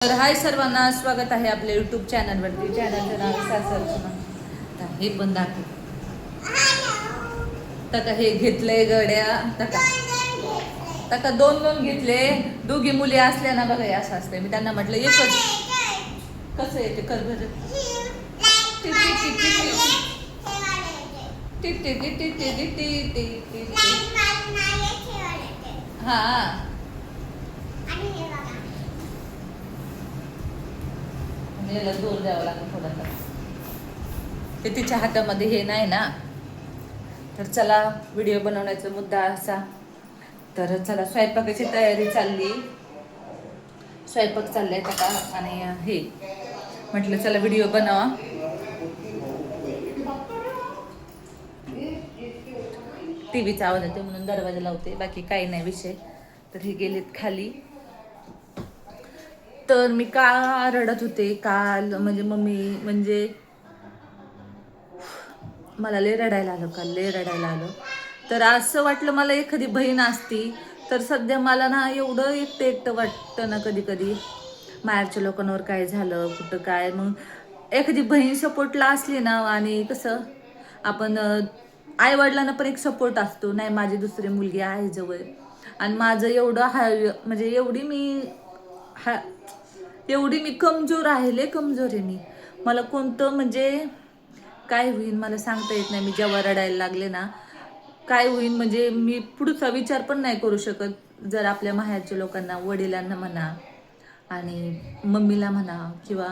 तर हाय सर्वांना स्वागत आहे आपल्या युट्यूब चॅनलवरती चॅनलचं नाव सासरचं हे पण दाखव तका हे घेतलंय गड्या तका तका दोन दोन घेतले दोघी मुली असल्या ना बघा असं असतंय मी त्यांना म्हटलं एकच कसं येते कर बरं tick tick tick tick tick tick tick tick हा याला जोर द्यावा लागतो थोडासा ते तिच्या हातामध्ये हे नाही ना. तर चला व्हिडिओ बनवण्याचा मुद्दा असा. तर चला स्वयंपाकाची तयारी चालली. स्वयंपाक चाललाय आता आणि हे. म्हटलं चला व्हिडिओ बनवा. टी व्हीचा आवाज येतो म्हणून दरवाजा लावते बाकी काही नाही विषय. तर हे गेलेत खाली. तर मी का रडत होते? काल म्हणजे मम्मी म्हणजे मला लय रडायला आलं काल लय रडायला आलं. तर असं वाटलं मला एखादी बहीण असती तर सध्या मला ना एवढं एकटं एकटं वाटतं ना कधी कधी माहेरच्या लोकांवर काय झालं कुठं काय मग एखादी बहीण सपोर्टला असली ना आणि कसं आपण आई वडिलांना पण एक सपोर्ट असतो. नाही माझी दुसरी मुलगी आहे जवळ. आणि माझं एवढं हा म्हणजे एवढी मी हा एवढी मी कमजोर आहे लय कमजोर आहे मी. मला कोणतं म्हणजे काय होईल मला सांगता येत नाही. मी जेव्हा रडायला लागले ना काय होईल म्हणजे मी पुढचा विचार पण नाही करू शकत. जर आपल्या माहेरच्या लोकांना वडिलांना म्हणा आणि मम्मीला म्हणा किंवा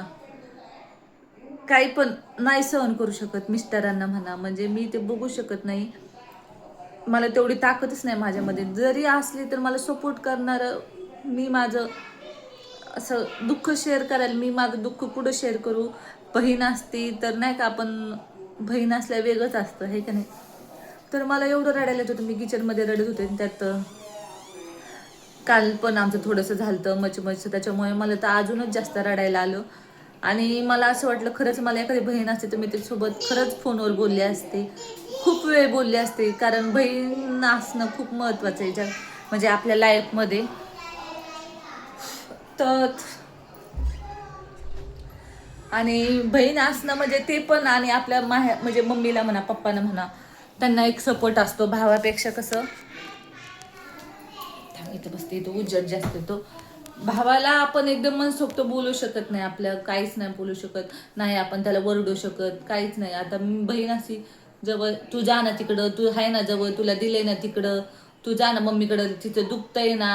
काही पण नाही सहन करू शकत मिस्टरांना म्हणा. म्हणजे मी ते बघू शकत नाही. मला तेवढी ताकदच नाही माझ्यामध्ये. जरी असली तर मला सपोर्ट करणारं मी माझं असं दुःख शेअर करायला मी माझं दुःख कुठं शेअर करू. बहीण असती तर नाही का आपण बहीण असल्या वेगळंच असतं हे का नाही? तर मला एवढं रडायला येत होतं. मी किचनमध्ये रडत होते आणि त्यात काल पण आमचं थोडंसं झालं मचमच त्याच्यामुळे मला तर अजूनच जास्त रडायला आलं. आणि मला असं वाटलं खरंच मला एखादी बहीण असते तर मी त्याच्यासोबत खरंच फोनवर बोलले असते. खूप वेळ बोलले असते कारण बहीण असणं खूप महत्त्वाचं आहे. ज्या म्हणजे आपल्या लाईफमध्ये तर आणि बहीण असणं म्हणजे ते पण आणि आपल्या माह्या म्हणजे मम्मीला म्हणा पप्पाला म्हणा त्यांना एक सपोर्ट असतो. भावापेक्षा कसं? इथं बसते. तो उज्जट जास्त येतो. भावाला आपण एकदम मनसोक्त बोलू शकत नाही. आपल्या काहीच नाही बोलू शकत. नाही आपण त्याला वरडू शकत. काहीच नाही. आता बहीण अशी जवळ तू जा ना तिकडं. तू आहे ना जवळ. तुला दिले ना तिकडं. तू जा ना मम्मीकडं. तिथं दुखतंय ना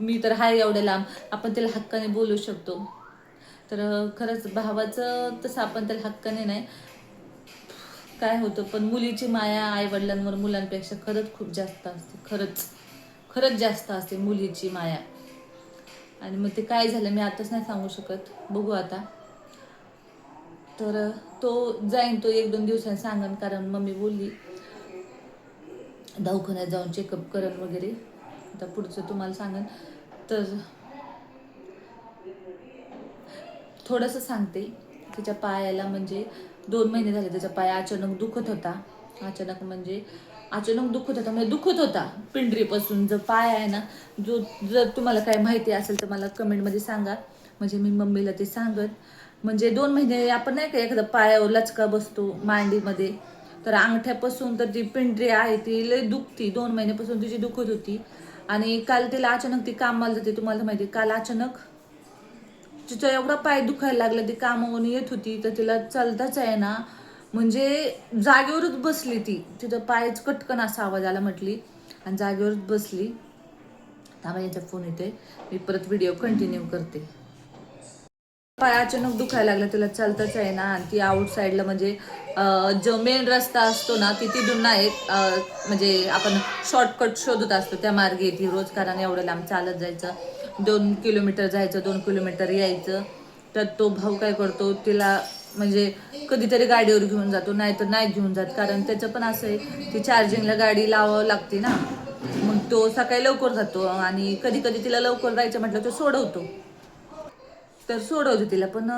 मी तर हाय एवढ्या लांब आपण त्याला हक्काने बोलू शकतो. तर खरंच भावाचं तसं आपण त्याला हक्काने नाही. काय होतं पण मुलीची माया आई वडिलांवर मुलांपेक्षा खरंच खूप जास्त असते. खरंच खरंच जास्त असते मुलीची माया. आणि मग ते काय झालं मी आताच नाही सांगू शकत. बघू आता. तर तो जाईन तो एक दोन दिवसांनी सांगन कारण मम्मी बोलली दवाखान्यात जाऊन चेकअप करत वगैरे. आता पुढचं तुम्हाला सांगेन. तर थोडंसं सांगते. तिच्या पायाला म्हणजे दोन महिने झाले त्याचा पाय अचानक दुखत होता. अचानक म्हणजे अचानक दुखत होता म्हणजे दुखत होता पिंडरीपासून. जो पाय आहे ना जो जर तुम्हाला काय माहिती असेल तर मला कमेंटमध्ये सांगा. म्हणजे मी मम्मीला ते सांगत म्हणजे दोन महिने आपण नाही का एखादा पायावर लचका बसतो मांडीमध्ये. तर अंगठ्यापासून तर जी पिंडरी आहे ती लय दुखती. दोन महिन्यापासून तिची दुखत होती. आणि काल तिला अचानक ती कामाला जाते. तुम्हाला माहिती आहे, काल अचानक तिचा एवढा पाय दुखायला लागला ती कामावरून येत होती तर तिला चालताच आहे ना म्हणजे जागेवरच बसली ती. तिथं पायच कटकन असा आवाज आला म्हटली आणि जागेवरच बसली. थांबा याचा फोन येते मी परत व्हिडिओ कंटिन्यू करते. पाय अचानक दुखायला लागला तिला चालताच आहे ना. ती आउट साईडला म्हणजे जो मेन रस्ता असतो ना ती तिथून नाही म्हणजे आपण शॉर्टकट शोधत असतो. त्या मार्गे येते. रोज कारण एवढं लांब चालत जायचं. दोन किलोमीटर जायचं दोन किलोमीटर यायचं. तर तो भाऊ काय करतो तिला म्हणजे कधीतरी गाडीवर घेऊन जातो नाहीतर नाही घेऊन जात. कारण त्याचं पण असं आहे ती चार्जिंगला गाडी लावावं लागते ना. मग तो सकाळी लवकर जातो आणि कधी कधी तिला लवकर जायचं म्हटलं तो सोडवतो. तर सोडवते तिला. पण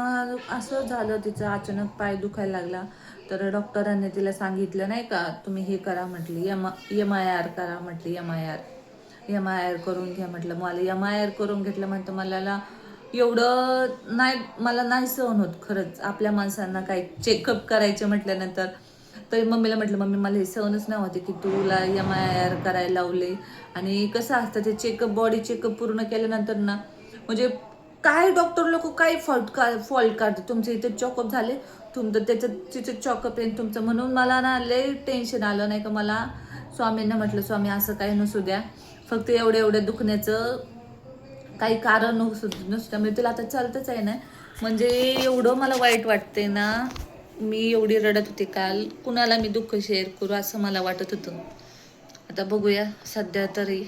असं झालं तिचं अचानक पाय दुखायला लागला. तर डॉक्टरांनी तिला सांगितलं नाही का तुम्ही हे करा म्हटली. यम एम आय आर करा म्हटली. M I R M I R करून घ्या म्हटलं. मला एम आय आर करून घेतलं म्हणतं मला एवढं नाही मला नाही सहन होत खरंच. आपल्या माणसांना काही चेकअप करायचे म्हटल्यानंतर तरी मम्मीला म्हटलं मम्मी मला हे सहनच नाही होते की तुला एम आय आर करायला लावले. आणि कसं असतं ते चेकअप बॉडी चेकअप पूर्ण केल्यानंतर ना म्हणजे काय डॉक्टर लोक काय फॉल्ट का फॉल्ट काढते तुमचे इथे चॉकअप झाले तुमचं त्याचं तिचं चॉकअप येईन तुमचं म्हणून मला ना लय टेन्शन आलं नाही का मला. स्वामींना म्हटलं स्वामी असं काही नसू द्या. फक्त एवढ्या एवढ्या दुखण्याचं काही कारण नसू नसू द्या म्हणजे तुला आता चालतंच आहे ना. म्हणजे एवढं मला वाईट वाटते ना. मी एवढी रडत होते काल. कुणाला मी दुःख शेअर करू असं मला वाटत होतं. आता बघूया सध्या तरी.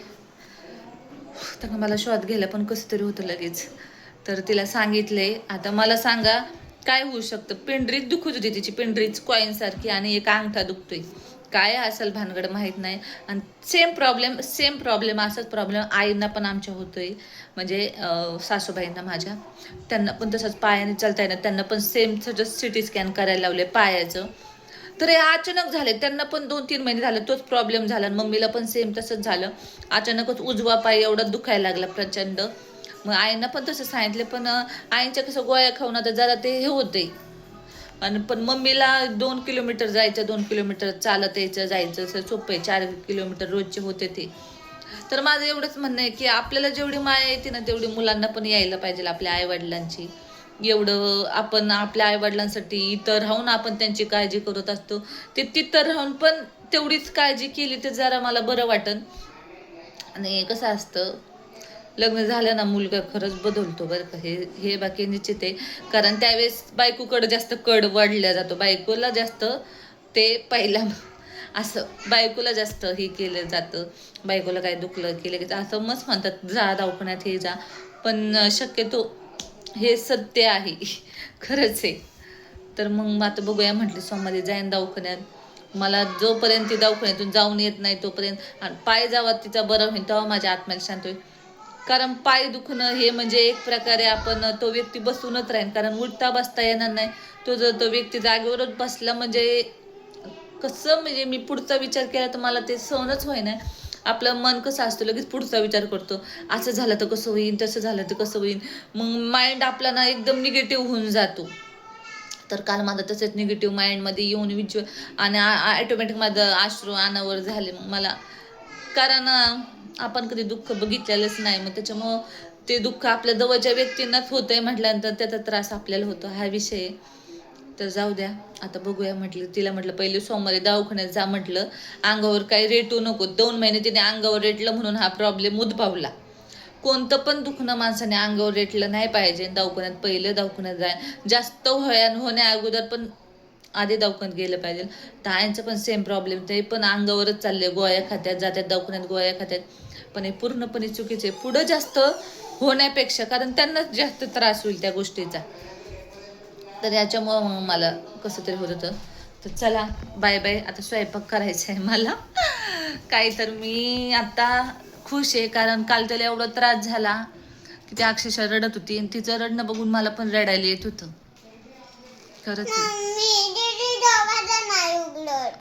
तर मला श्वास घ्यायला पण कसं तरी होतं लगेच. तर तिला सांगितले आता मला सांगा काय होऊ शकतं? पिंडरीत दुखत होती तिची पिंडरीच कॉईनसारखी आणि एक अंगठा दुखतोय. काय असेल भानगड माहीत नाही. आणि सेम प्रॉब्लेम सेम प्रॉब्लेम असाच प्रॉब्लेम आईंना पण आमच्या होतोय. म्हणजे सासूबाईंना माझ्या. त्यांना पण तसंच पायाने चालता येणार त्यांना पण सेम सज सी टी स्कॅन करायला लावले पायाचं. तर हे अचानक झाले. त्यांना पण दोन तीन महिने झाले. तोच प्रॉब्लेम झाला. आणि मम्मीला पण सेम तसंच झालं. अचानकच उजवा पाय एवढा दुखायला लागला प्रचंड. मग आईंना पण तसं सांगितलं पण आईंच्या कसं गोळ्या खाऊन आता जरा ते हे होते आणि पण मम्मीला दोन किलोमीटर जायचं दोन किलोमीटर चालत यायचं जायचं असं सोपं आहे. चार किलोमीटर रोजचे होते ते. तर माझं एवढंच म्हणणं आहे की आपल्याला जेवढी माया येते ना तेवढी मुलांना पण यायला पाहिजे आपल्या आईवडिलांची. एवढं आपण आपल्या आईवडिलांसाठी इतर राहून आपण त्यांची काळजी करत असतो. ते तिथं राहून पण तेवढीच काळजी केली तर जरा मला बरं वाटन. आणि कसं असतं लग्न झालं ना मुलगा खरंच बदलतो बरं का. हे हे बाकी निश्चित आहे. कारण त्यावेळेस बायकोकडं जास्त कड वाढल्या जातो. बायकोला जास्त ते पहिला असं बायकोला जास्त हे केलं जातं. बायकोला काय दुखलं केलं की असं मस्त म्हणतात जा दवाखान्यात हे जा. पण शक्यतो हे सत्य आहे. खरंच आहे. तर मग आता बघूया म्हटली सोमवारी जाईन दवाखान्यात. मला जोपर्यंत ती दवाखान्यातून जाऊन येत नाही तोपर्यंत आणि पाय जावा तिचा बरं होईल तेव्हा माझ्या आत्म्याला शांत होईल. कारण पाय दुखणं हे म्हणजे एक प्रकारे आपण तो व्यक्ती बसूनच राहील कारण उठता बसता येणार नाही. तो जर तो व्यक्ती जागेवरच बसला म्हणजे कसं म्हणजे मी पुढचा विचार केला तर मला ते सहनच होईना. आपलं मन कसं असतं लगेच पुढचा विचार करतो. असं झालं तर कसं होईल तसं झालं तर कसं होईल मग माइंड आपला ना एकदम निगेटिव्ह होऊन जातो. तर काल माझं तसंच निगेटिव्ह माइंडमध्ये येऊन विच आणि ॲटोमॅटिक माझं आश्रू अनावर झाले. मग मला कारण आपण कधी दुःख बघितलेलंच नाही. मग त्याच्यामुळं ते दुःख आपल्या जवळच्या व्यक्तींनाच होतंय म्हटल्यानंतर त्याचा त्रास आपल्याला होतो. हा विषय तर जाऊ द्या. आता बघूया म्हटलं तिला म्हटलं पहिले सोमवारी दवाखान्यात जा म्हटलं. अंगावर काही रेटू नको. दोन महिने तिने अंगावर रेटलं म्हणून हा प्रॉब्लेम उद्भवला. कोणतं पण दुखणं माणसाने अंगावर रेटलं नाही पाहिजे. दवाखान्यात पहिलं दवाखान्यात जाय. जास्त होया होण्या अगोदर पण आधी दवाखान्यात गेलं पाहिजे. तायांचं पण सेम प्रॉब्लेम ते पण अंगावरच चालले गोळ्या खात्यात जातात दवाखान्यात गोळ्या खात्यात. पण हे पूर्णपणे चुकीचे. आहे पुढं जास्त होण्यापेक्षा कारण त्यांनाच जास्त त्रास होईल त्या गोष्टीचा. तर याच्यामुळं मग मला कसं तरी होत होतं. तर चला बाय बाय आता स्वयंपाक करायचा आहे मला. काय तर मी आता खुश आहे कारण काल त्याला एवढा त्रास झाला की त्या अक्षरशः रडत होती. आणि तिचं रडणं बघून मला पण रडायला येत होतं. खरंच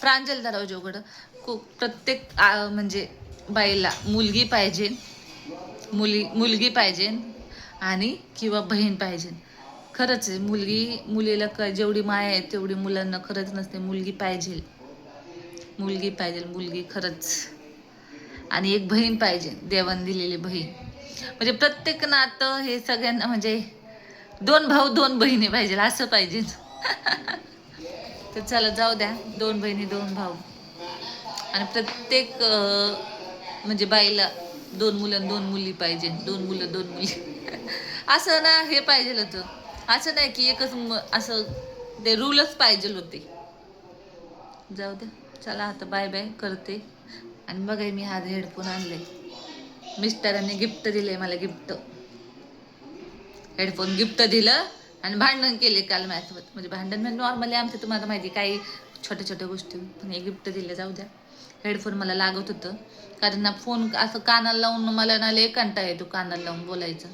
प्रांजल दरवाजा उघड को प्रत्येक म्हणजे बाईला मुलगी पाहिजे मुली मुलगी पाहिजे आणि किंवा बहीण पाहिजे. खरंच आहे मुलगी मुलीला क जेवढी माया आहे तेवढी मुलांना खरंच नसते मुलगी पाहिजे. मुलगी पाहिजे मुलगी खरंच. आणि एक बहीण पाहिजे देवान दिलेली बहीण. म्हणजे प्रत्येक नातं हे सगळ्यांना म्हणजे दोन भाऊ दोन बहिणी पाहिजे असं पाहिजे. तर चला जाऊ द्या. दोन बहिणी दोन भाऊ. आणि प्रत्येक म्हणजे बाईला दोन मुलं दोन मुली पाहिजे. दोन मुलं दोन मुली. असं ना हे पाहिजे होतं. असं नाही की एकच असं ते रूलच पाहिजे होते. जाऊ द्या. चला आता बाय बाय करते. आणि बघाय मी हा हेडफोन आणले. मिस्टरांनी गिफ्ट दिले मला गिफ्ट. हेडफोन गिफ्ट दिलं. आणि भांडण केले काल माझ्यासोबत म्हणजे भांडण म्हणजे नॉर्मली आमचं तुम्हाला माहिती आहे, काही छोट्या छोट्या गोष्टी. पण हे गिफ्ट दिलं जाऊ द्या. हेडफोन मला लागत होतं. कारण ना फोन असं कानाला लावून मला ना लय कंटाळा येतो कानाला लावून बोलायचं.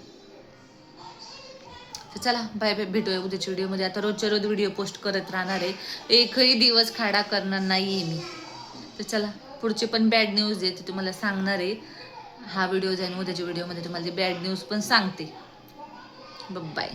तर चला बाय बाय भेटूया उद्याच्या व्हिडिओमध्ये. आता रोजच्या रोज व्हिडिओ पोस्ट करत राहणार आहे. एकही दिवस खाडा करणार नाही आहे मी. तर चला पुढचे पण बॅड न्यूज आहे ते तुम्हाला सांगणार आहे. हा व्हिडिओ जाईन उद्याच्या व्हिडिओमध्ये तुम्हाला बॅड न्यूज पण सांगते. बाय